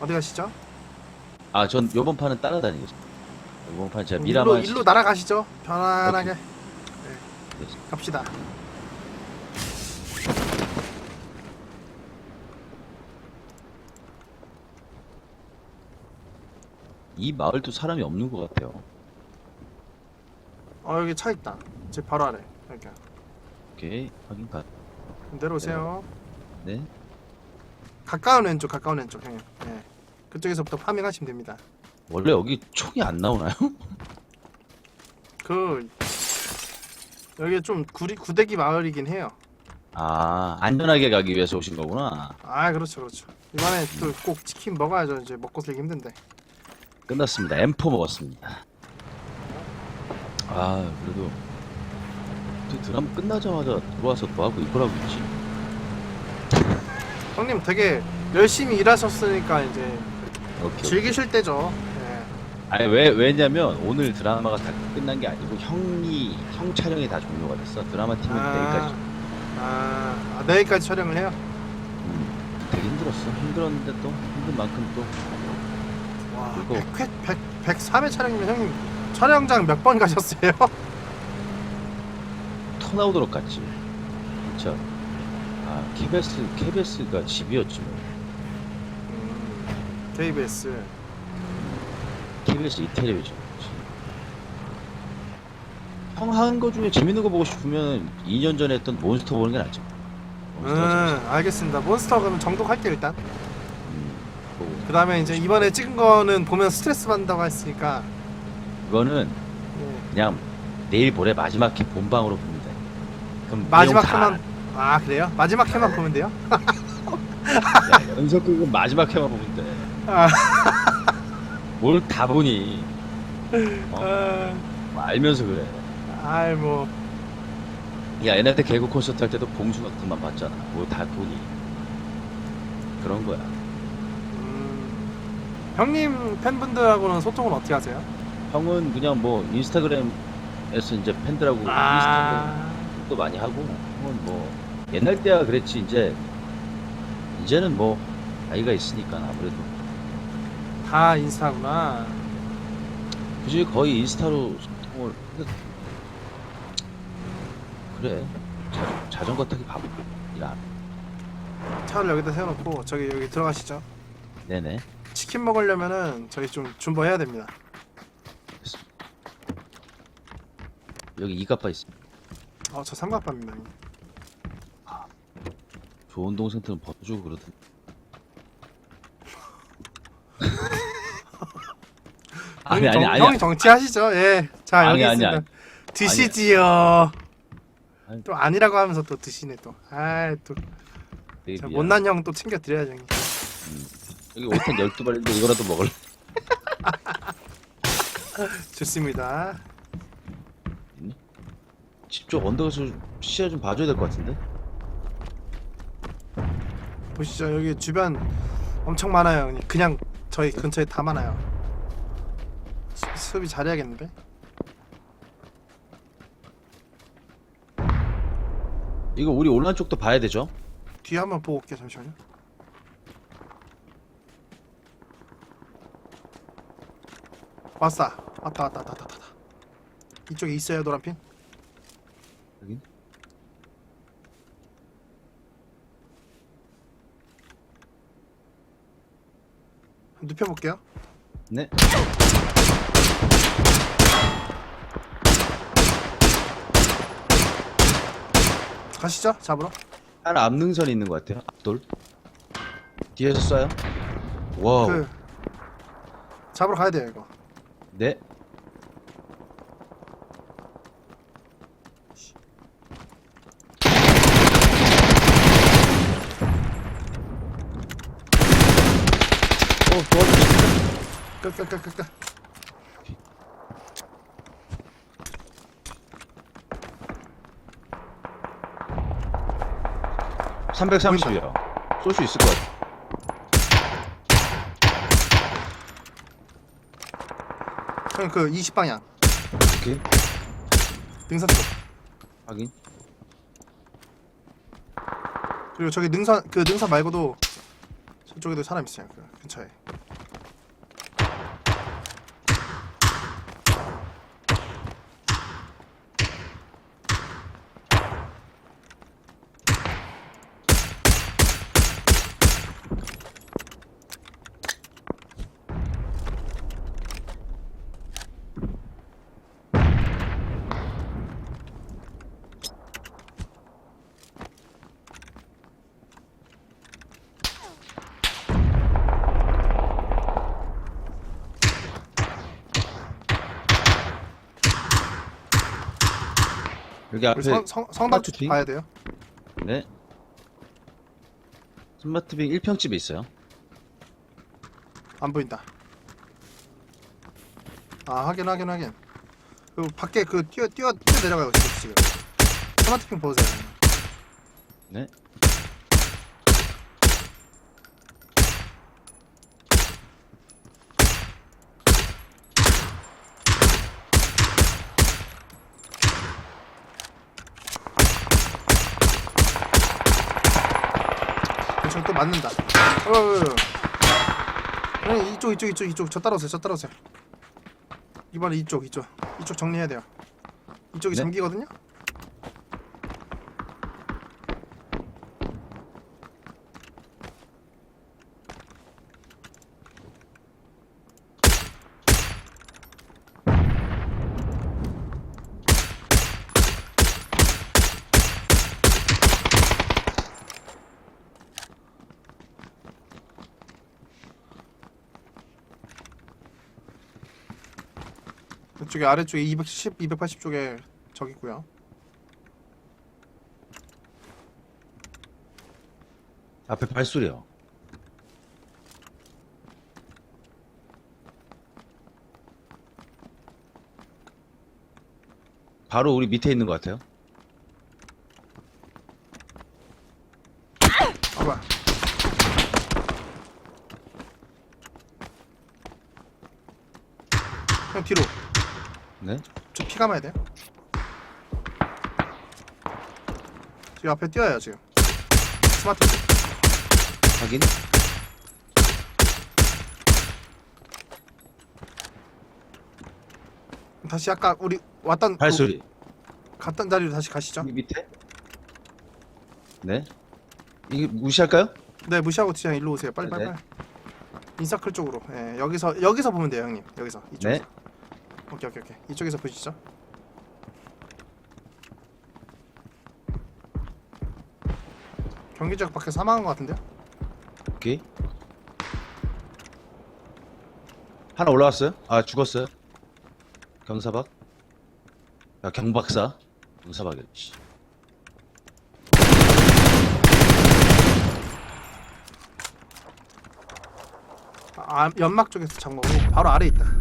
어디 가시죠? 아, 전 요번 판은 따라다니겠습니다. 요번 판 제가 일로 미라만 일로 날아가시죠. 편안하게. 네. 네. 갑시다. 이 마을도 사람이 없는 것 같아요. 어 여기 차 있다. 제 바로 아래. 여기. 오케이, 확인 가. 내려오세요. 네. 가까운 왼쪽, 가까운 왼쪽 형님. 네. 그쪽에서부터 파밍하시면 됩니다. 원래 여기 총이 안 나오나요? 그 여기 좀 구리 구대기 마을이긴 해요. 아, 안전하게 가기 위해서 오신 거구나. 아 그렇죠, 그렇죠. 이번에 또 꼭 치킨 먹어야죠. 이제 먹고 살기 힘든데. 끝났습니다. M4 먹었습니다. 아, 그래도 그 드라마 끝나자마자 들어와서 뭐하고 이걸 하고 있지? 형님 되게 열심히 일하셨으니까 이제 오케이. 즐기실 때죠. 네. 아니 왜 왜냐면 오늘 드라마가 다 끝난 게 아니고 형이 형 촬영이 다 종료가 됐어. 드라마 팀은 내일까지. 아, 아, 내일까지 촬영을 해요? 음, 되게 힘들었어. 힘들었는데 또 힘든 만큼 또 와, 이거- 100회, 100, 103회 촬영이면 형님 촬영장 몇 번 가셨어요? 토 나오도록 갔지. 진짜. 아 KBS KBS가 집이었지 뭐. 음, KBS. KBS 이태리죠. 형한거 중에 재밌는 거 보고 싶으면 2년 전에 했던 몬스터 보는 게 낫죠. 음, 몬스터가. 알겠습니다. 몬스터 그러면 정독할게요 일단. 음, 보고. 그 다음에 이제 이번에 찍은 거는 보면 스트레스 받는다고 했으니까. 이거는 예. 그냥 내일 모레 마지막 회 본방으로 봅니다. 그럼 마지막 내용 다 회만 아 그래요? 마지막 회만 보면 돼요? 야, 연속 그거 마지막 회만 보면 돼. 아, 뭘 다 보니? 어? 아, 뭐 알면서 그래. 아이 뭐 야, 옛날 때 개그 콘서트 할 때도 봉수 같은만 봤잖아. 뭘 다 보니? 그런 거야. 음, 형님 팬분들하고는 소통은 어떻게 하세요? 형은 그냥 뭐 인스타그램에서 이제 팬들하고 아, 인스타그램도 많이 하고, 형은 뭐 옛날 때야 그랬지 이제 이제는 뭐 나이가 있으니까 아무래도 다 인스타구나. 굳이 거의 인스타로 소통을 그래 자, 자전거 타기 바쁘야 차를 여기다 세워놓고 저기 여기 들어가시죠. 네네 치킨 먹으려면은 저희 좀 준비해야 됩니다. 여기 이가빠 있습니다 어, 저 삼각밥입니다. 형님. 좋은 동생들은 벗어주고 그러던데 아니 아니 정- 아니 형이 정치하시죠. 예. 자 아니, 여기 아니, 있습니다. 아니. 드시지요. 아니. 또 아니라고 하면서 또 드시네 또. 아또 되게 미안. 못난 형 또 챙겨 드려야죠. 형님. 여기 5탄 12발인데 이거라도 먹을래 좋습니다. 집쪽 언덕에서 시야 좀 봐줘야 될 것 같은데 보시죠. 여기 주변 엄청 많아요. 형님. 그냥 저희 근처에 다 많아요. 수, 수비 잘해야겠는데? 이거 우리 올란 쪽도 봐야 되죠 뒤에 한번 보고 올게요. 잠시만요. 왔어. 왔다 왔다 왔다 왔다 왔다. 이쪽에 있어요 노란 핀? 여기 눕혀볼게요. 네 가시죠. 잡으러. 하나 앞능선이 있는 것 같아요 앞돌 뒤에서 쏴요 와우 그 잡으러 가야 돼요 이거. 네 어, 도와주세요. 끝끝끝끝. 330이요. 쏠수 있을 것 같아. 형님 그 20방향 오케이. 능선 쪽. 확인. 그리고 저기 능선 그 능선 말고도 저쪽에도 사람 있어요. 그 근처에. 여기 우리 앞에 성, 성, 성당 스마트 팅? 봐야 돼요. 네. 스마트빙 1평집에 있어요. 안 보인다. 아 확인 확인 확인. 그 밖에 그 뛰어 뛰어 뛰어 내려가고 있어 지금. 스마트폰 보세요. 네. 맞는다. 어, 어, 어. 아니 이쪽 이쪽 이쪽 이쪽 저 따라오세요 저 따라오세요. 이번에 이쪽 이쪽 이쪽 정리해야 돼요. 이쪽이 네. 전기거든요. 쪽에 아래쪽에 210, 280 쪽에 저기 있고요. 앞에 발소리요. 바로 우리 밑에 있는 것 같아요. 아 뭐야? 형 뒤로. 네. 저 피 감아야 돼요. 지금 앞에 뛰어요 지금. 스마트. 확인. 다시 아까 우리 왔던 발소리. 그 갔던 자리로 다시 가시죠. 여기 밑에. 네. 이게 무시할까요? 네 무시하고 그냥 일로 오세요. 빨리 빨리 네. 빨리. 인서클 쪽으로. 예, 여기서 여기서 보면 돼요 형님. 여기서 이쪽에서. 네. 오케이 오케이 오케이. 이쪽에서 보시죠. 경기지역 밖에 사망한 것 같은데요? 오케이. 하나 올라왔어요? 아 죽었어요. 경사박. 야 경박사. 경사박이. 씨. 아, 연막 쪽에서 장거고 바로 아래 있다.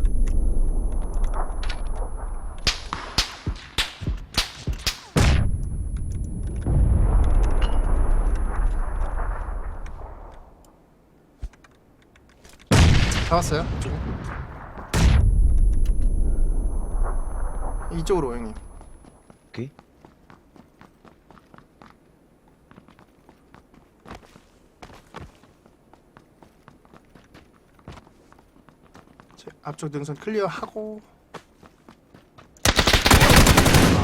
잡았어요? 이쪽에. 이쪽으로 형님. 오케이. 제 앞쪽 능선 클리어하고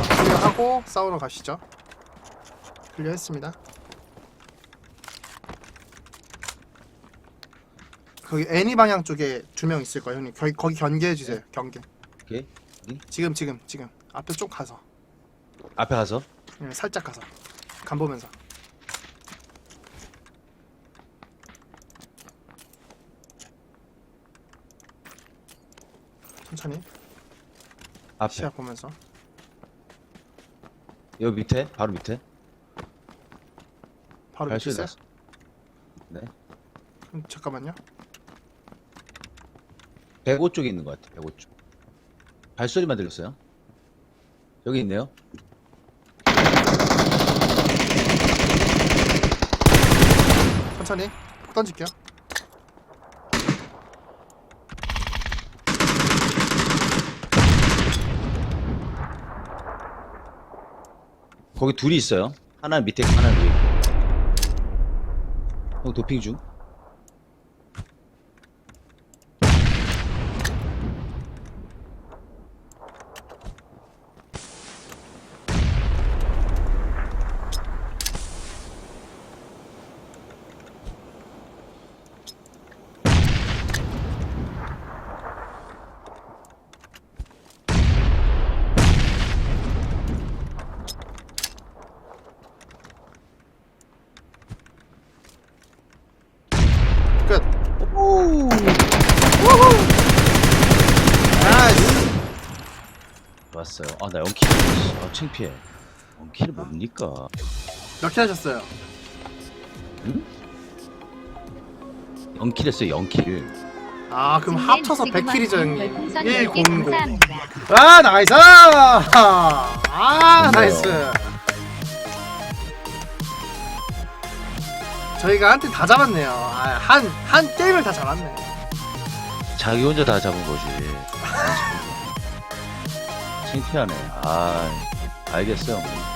아, 클리어하고 싸우러 가시죠. 클리어했습니다. 거기 애니 방향 쪽에 두 명 있을 거예요, 형님. 거기 거기 경계해 주세요. 경계. 오케이. 지금 지금 지금 앞에 좀 가서 앞에 가서. 예, 살짝 가서 간 보면서. 천천히 앞에. 시야 보면서. 여기 밑에. 바로 밑에. 바로 발소리 밑에 났어. 네. 음, 잠깐만요. 105 쪽에 있는 것 같아. 105 쪽. 발소리만 들렸어요. 여기 있네요. 천천히 던질게요. 거기 둘이 있어요. 하나는 밑에 하나는 위에. 형 도핑 중. 끝. 오. 나이스. 좋았어요. 아, 나 영킬. 아, 창피해. 영킬이 뭡니까? 몇 킬 하셨어요? 영킬 했어요, 영킬. 아 그럼 합쳐서 100킬이죠 형님. 별풍선 100. 10개 감사합니다. 아 나이스. 아. 나이스. 저희가 한 팀 다 잡았네요. 아, 한, 한 게임을 다 잡았네. 자기 혼자 다 잡은 거지. 아, 참. 창피하네. 아, 알겠어요.